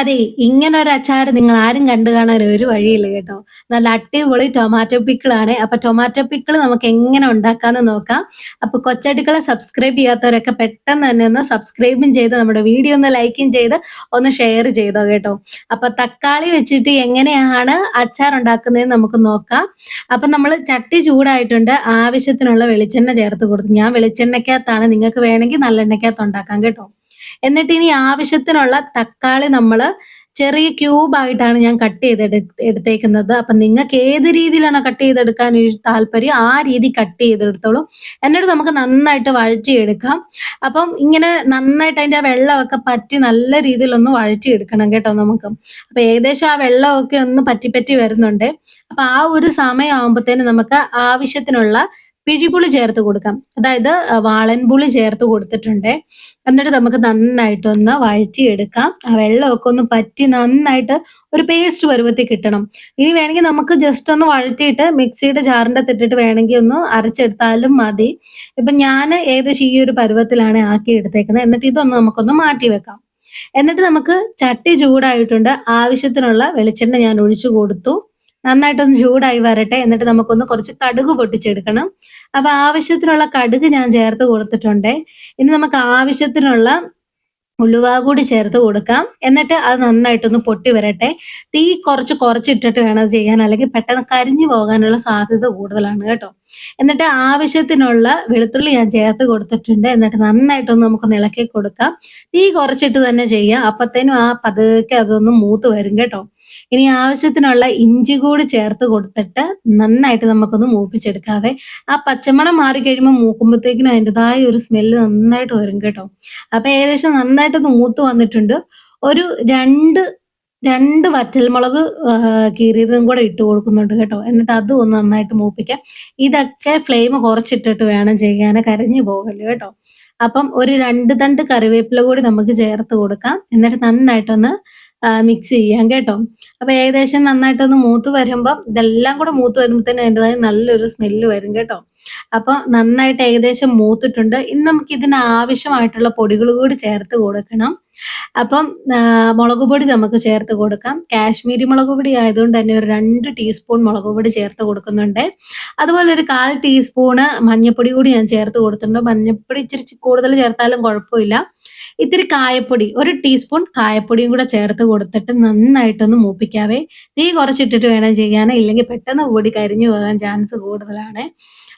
അതെ ഇങ്ങനെ ഒരു അച്ചാർ നിങ്ങൾ ആരും കണ്ടു കാണാൻ ഒരു വഴിയില്ല കേട്ടോ. നല്ല അടിപൊളി ടൊമാറ്റോ പിക്കിളാണ്. അപ്പൊ ടൊമാറ്റോ പിക്കിൾ നമുക്ക് എങ്ങനെ ഉണ്ടാക്കാന്ന് നോക്കാം. അപ്പൊ കൊച്ചടുക്കളെ സബ്സ്ക്രൈബ് ചെയ്യാത്തവരൊക്കെ പെട്ടെന്ന് തന്നെ ഒന്ന് സബ്സ്ക്രൈബും ചെയ്ത് നമ്മുടെ വീഡിയോ ഒന്ന് ലൈക്കും ചെയ്ത് ഒന്ന് ഷെയർ ചെയ്തോ കേട്ടോ. അപ്പൊ തക്കാളി വെച്ചിട്ട് എങ്ങനെയാണ് അച്ചാർ ഉണ്ടാക്കുന്നതെന്ന് നമുക്ക് നോക്കാം. അപ്പൊ നമ്മൾ ചട്ടി ചൂടായിട്ടുണ്ട്. ആവശ്യത്തിനുള്ള വെളിച്ചെണ്ണ ചേർത്ത് കൊടുത്തു. ഞാൻ വെളിച്ചെണ്ണയ്ക്കകത്താണ് നിങ്ങൾക്ക് വേണമെങ്കിൽ നല്ലെണ്ണയ്ക്കകത്ത് ഉണ്ടാക്കാം കേട്ടോ. എന്നിട്ട് ഇനി ആവശ്യത്തിനുള്ള തക്കാളി നമ്മൾ ചെറിയ ക്യൂബ് ആയിട്ടാണ് ഞാൻ കട്ട് ചെയ്ത് എടുത്തേക്കുന്നത്. അപ്പം നിങ്ങൾക്ക് ഏത് രീതിയിലാണ് കട്ട് ചെയ്തെടുക്കാൻ താല്പര്യം ആ രീതി കട്ട് ചെയ്തെടുത്തോളൂ. എന്നിട്ട് നമുക്ക് നന്നായിട്ട് വഴറ്റിയെടുക്കാം. അപ്പം ഇങ്ങനെ നന്നായിട്ട് അതിന്റെ ആ വെള്ളമൊക്കെ പറ്റി നല്ല രീതിയിലൊന്ന് വഴറ്റിയെടുക്കണം കേട്ടോ നമുക്ക്. അപ്പൊ ഏകദേശം ആ വെള്ളമൊക്കെ ഒന്ന് പറ്റി പറ്റി വരുന്നുണ്ട്. അപ്പൊ ആ ഒരു സമയമാകുമ്പോഴത്തേന് നമുക്ക് ആവശ്യത്തിനുള്ള പിഴിപുളി ചേർത്ത് കൊടുക്കാം. അതായത് വാളൻപുളി ചേർത്ത് കൊടുത്തിട്ടുണ്ട്. എന്നിട്ട് നമുക്ക് നന്നായിട്ടൊന്ന് വഴറ്റിയെടുക്കാം. ആ വെള്ളമൊക്കെ ഒന്ന് പറ്റി നന്നായിട്ട് ഒരു പേസ്റ്റ് പരുവത്തിൽ കിട്ടണം. ഇനി വേണമെങ്കിൽ നമുക്ക് ജസ്റ്റ് ഒന്ന് വഴറ്റിയിട്ട് മിക്സിയുടെ ജാറിന്റെ തിട്ടിട്ട് വേണമെങ്കിൽ ഒന്ന് അരച്ചെടുത്താലും മതി. ഇപ്പൊ ഞാൻ ഏകദേശം ഈ ഒരു പരുവത്തിലാണ് ആക്കി എടുത്തേക്കുന്നത്. എന്നിട്ട് ഇതൊന്ന് നമുക്കൊന്ന് മാറ്റി വെക്കാം. എന്നിട്ട് നമുക്ക് ചട്ടി ചൂടായിട്ടുണ്ട്. ആവശ്യത്തിനുള്ള വെളിച്ചെണ്ണ ഞാൻ ഒഴിച്ചു കൊടുത്തു. നന്നായിട്ടൊന്ന് ചൂടായി വരട്ടെ. എന്നിട്ട് നമുക്കൊന്ന് കുറച്ച് കടുക് പൊട്ടിച്ചെടുക്കണം. അപ്പൊ ആവശ്യത്തിനുള്ള കടുക് ഞാൻ ചേർത്ത് കൊടുത്തിട്ടുണ്ട്. ഇനി നമുക്ക് ആവശ്യത്തിനുള്ള ഉലുവ കൂടി ചേർത്ത് കൊടുക്കാം. എന്നിട്ട് അത് നന്നായിട്ടൊന്ന് പൊട്ടി വരട്ടെ. തീ കുറച്ച് കുറച്ചിട്ടിട്ട് വേണം അത് ചെയ്യാൻ. അല്ലെങ്കിൽ പെട്ടെന്ന് കരിഞ്ഞു പോകാനുള്ള സാധ്യത കൂടുതലാണ് കേട്ടോ. എന്നിട്ട് ആവശ്യത്തിനുള്ള വെളുത്തുള്ളി ഞാൻ ചേർത്ത് കൊടുത്തിട്ടുണ്ട്. എന്നിട്ട് നന്നായിട്ടൊന്ന് നമുക്ക് ഇളക്കി കൊടുക്കാം. തീ കുറച്ചിട്ട് തന്നെ ചെയ്യാം. അപ്പത്തേനും ആ പതുക്കെ അതൊന്ന് മൂത്ത് വരും കേട്ടോ. ഇനി ആവശ്യത്തിനുള്ള ഇഞ്ചി കൂടി ചേർത്ത് കൊടുത്തിട്ട് നന്നായിട്ട് നമുക്കൊന്ന് മൂപ്പിച്ചെടുക്കാവേ. ആ പച്ചമണം മാറി കഴിയുമ്പോൾ മൂക്കുമ്പോഴത്തേക്കിനും അതിന്റെതായ ഒരു സ്മെല്ല് നന്നായിട്ട് വരും കേട്ടോ. അപ്പൊ ഏകദേശം നന്നായിട്ടൊന്ന് മൂത്ത് വന്നിട്ടുണ്ട്. ഒരു രണ്ട് രണ്ട് വറ്റൽമുളക് കീറിയതും കൂടെ ഇട്ട് കൊടുക്കുന്നുണ്ട് കേട്ടോ. എന്നിട്ട് അതും ഒന്ന് നന്നായിട്ട് മൂപ്പിക്കാം. ഇതൊക്കെ ഫ്ലെയിം കുറച്ചിട്ടിട്ട് വേണം ചെയ്യാൻ. കരഞ്ഞു പോകൽ കേട്ടോ. അപ്പം ഒരു രണ്ട് തണ്ട് കറിവേപ്പില കൂടി നമുക്ക് ചേർത്ത് കൊടുക്കാം. എന്നിട്ട് നന്നായിട്ടൊന്ന് മിക്സ് ചെയ്യാം കേട്ടോ. അപ്പൊ ഏകദേശം നന്നായിട്ടൊന്ന് മൂത്ത് വരുമ്പോൾ ഇതെല്ലാം കൂടെ മൂത്ത് വരുമ്പോൾ തന്നെ അതിന്റെതായ നല്ലൊരു സ്മെല്ല് വരും കേട്ടോ. അപ്പൊ നന്നായിട്ട് ഏകദേശം മൂത്തിട്ടുണ്ട്. ഇനി നമുക്ക് ഇതിന് ആവശ്യമായിട്ടുള്ള പൊടികൾ കൂടി ചേർത്ത് കൊടുക്കണം. അപ്പം മുളക് പൊടി നമുക്ക് ചേർത്ത് കൊടുക്കാം. കാശ്മീരി മുളക് പൊടി ആയതുകൊണ്ട് തന്നെ ഒരു രണ്ട് ടീസ്പൂൺ മുളക് പൊടി ചേർത്ത് കൊടുക്കുന്നുണ്ട്. അതുപോലെ ഒരു കാൽ ടീസ്പൂണ് മഞ്ഞപ്പൊടി കൂടി ഞാൻ ചേർത്ത് കൊടുത്തിട്ടുണ്ട്. മഞ്ഞൾപ്പൊടി ഇച്ചിരി കൂടുതൽ ചേർത്താലും കുഴപ്പമില്ല. ഇത്തിരി കായപ്പൊടി ഒരു ടീസ്പൂൺ കായപ്പൊടിയും കൂടെ ചേർത്ത് കൊടുത്തിട്ട് നന്നായിട്ടൊന്ന് മൂപ്പിക്കാവേ. തീ കുറച്ചിട്ടിട്ട് വേണം ചെയ്യാൻ. ഇല്ലെങ്കിൽ പെട്ടെന്ന് പൊടി കരിഞ്ഞു പോകാൻ ചാൻസ് കൂടുതലാണ്.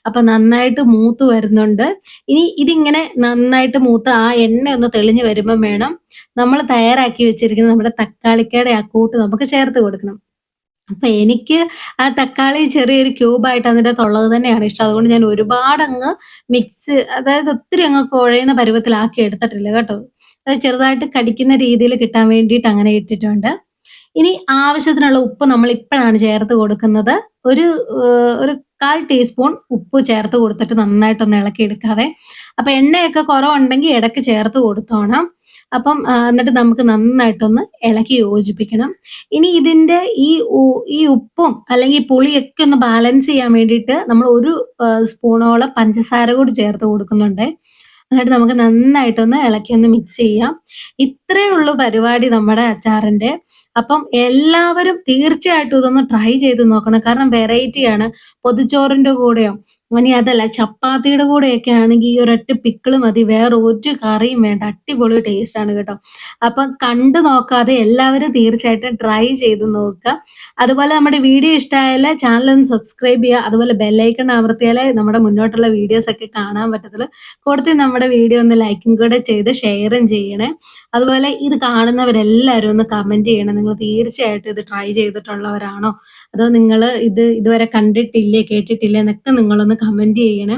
അപ്പൊ നന്നായിട്ട് മൂത്ത് വരുന്നുണ്ട്. ഇനി ഇതിങ്ങനെ നന്നായിട്ട് മൂത്ത് ആ എണ്ണ ഒന്ന് തെളിഞ്ഞു വരുമ്പോൾ വേണം നമ്മൾ തയ്യാറാക്കി വെച്ചിരിക്കുന്ന നമ്മുടെ തക്കാളിക്കയുടെ ആ കൂട്ട് നമുക്ക് ചേർത്ത് കൊടുക്കണം. അപ്പൊ എനിക്ക് ആ തക്കാളി ചെറിയൊരു ക്യൂബായിട്ട് അതിന്റെ തുള്ളത് തന്നെയാണ് ഇഷ്ടം. അതുകൊണ്ട് ഞാൻ ഒരുപാട് അങ്ങ് മിക്സ് അതായത് ഒത്തിരി അങ്ങ് കുഴയുന്ന പരുവത്തിലാക്കി എടുത്തിട്ടില്ല കേട്ടോ. അത് ചെറുതായിട്ട് കടിക്കുന്ന രീതിയിൽ കിട്ടാൻ വേണ്ടിയിട്ട് അങ്ങനെ ഇട്ടിട്ടുണ്ട്. ഇനി ആവശ്യത്തിനുള്ള ഉപ്പ് നമ്മൾ ഇപ്പോഴാണ് ചേർത്ത് കൊടുക്കുന്നത്. ഒരു ഒരു കാൽ ടീസ്പൂൺ ഉപ്പ് ചേർത്ത് കൊടുത്തിട്ട് നന്നായിട്ടൊന്ന് ഇളക്കി എടുക്കാവേ. അപ്പൊ എണ്ണയൊക്കെ കുറവുണ്ടെങ്കിൽ ഇടയ്ക്ക് ചേർത്ത് കൊടുത്തോണം. അപ്പം എന്നിട്ട് നമുക്ക് നന്നായിട്ടൊന്ന് ഇളക്കി യോജിപ്പിക്കണം. ഇനി ഇതിന്റെ ഈ ഈ ഉപ്പും അല്ലെങ്കിൽ പുളിയൊക്കെ ഒന്ന് ബാലൻസ് ചെയ്യാൻ വേണ്ടിയിട്ട് നമ്മൾ ഒരു സ്പൂണോളം പഞ്ചസാര കൂടി ചേർത്ത് കൊടുക്കുന്നുണ്ട്. എന്നിട്ട് നമുക്ക് നന്നായിട്ടൊന്ന് ഇളക്കി ഒന്ന് മിക്സ് ചെയ്യാം. ഇത്രയേ ഉള്ളൂ പരിപാടി നമ്മുടെ അച്ചാറിന്റെ അപ്പം എല്ലാവരും തീർച്ചയായിട്ടും ഇതൊന്ന് ട്രൈ ചെയ്ത് നോക്കണം. കാരണം വെറൈറ്റിയാണ് പൊതിച്ചോറിന്റെ കൂടെയോ ഇനി അതല്ല ചപ്പാത്തിയുടെ കൂടെയൊക്കെ ആണെങ്കിൽ ഈ ഒരൊറ്റ പിക്കിൾ മതി വേറെ ഒരു കറിയും വേണ്ട അടിപൊളി ടേസ്റ്റ് ആണ് കേട്ടോ. അപ്പം കണ്ടു നോക്കാതെ എല്ലാവരും തീർച്ചയായിട്ടും ട്രൈ ചെയ്ത് നോക്കുക. അതുപോലെ നമ്മുടെ വീഡിയോ ഇഷ്ടമായാൽ ചാനൽ ഒന്ന് സബ്സ്ക്രൈബ് ചെയ്യുക അതുപോലെ ബെല്ലൈക്കൺ അമർത്തിയാലേ നമ്മുടെ മുന്നോട്ടുള്ള വീഡിയോസ് ഒക്കെ കാണാൻ പറ്റത്തുള്ളൂ. കൂടുതൽ നമ്മുടെ വീഡിയോ ഒന്ന് ലൈക്കും കൂടെ ചെയ്ത് ഷെയറും ചെയ്യണേ. അതുപോലെ ഇത് കാണുന്നവരെല്ലാവരും ഒന്ന് കമന്റ് ചെയ്യണം. നിങ്ങൾ തീർച്ചയായിട്ടും ഇത് ട്രൈ ചെയ്തിട്ടുള്ളവരാണോ? അതോ നിങ്ങൾ ഇത് ഇതുവരെ കണ്ടിട്ടില്ലേ കേട്ടിട്ടില്ലേ എന്നൊക്കെ നിങ്ങളൊന്ന് കമന്റ് ചെയ്യണേ.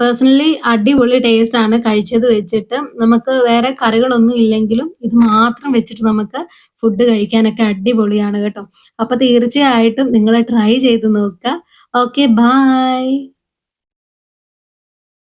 പേഴ്സണലി അടിപൊളി ടേസ്റ്റ് ആണ് കഴിച്ചത് വെച്ചിട്ട്. നമുക്ക് വേറെ കറികളൊന്നും ഇല്ലെങ്കിലും ഇത് മാത്രം വെച്ചിട്ട് നമുക്ക് ഫുഡ് കഴിക്കാനൊക്കെ അടിപൊളിയാണ് കേട്ടോ. അപ്പൊ തീർച്ചയായിട്ടും നിങ്ങൾ ട്രൈ ചെയ്ത് നോക്കുക. Okay bye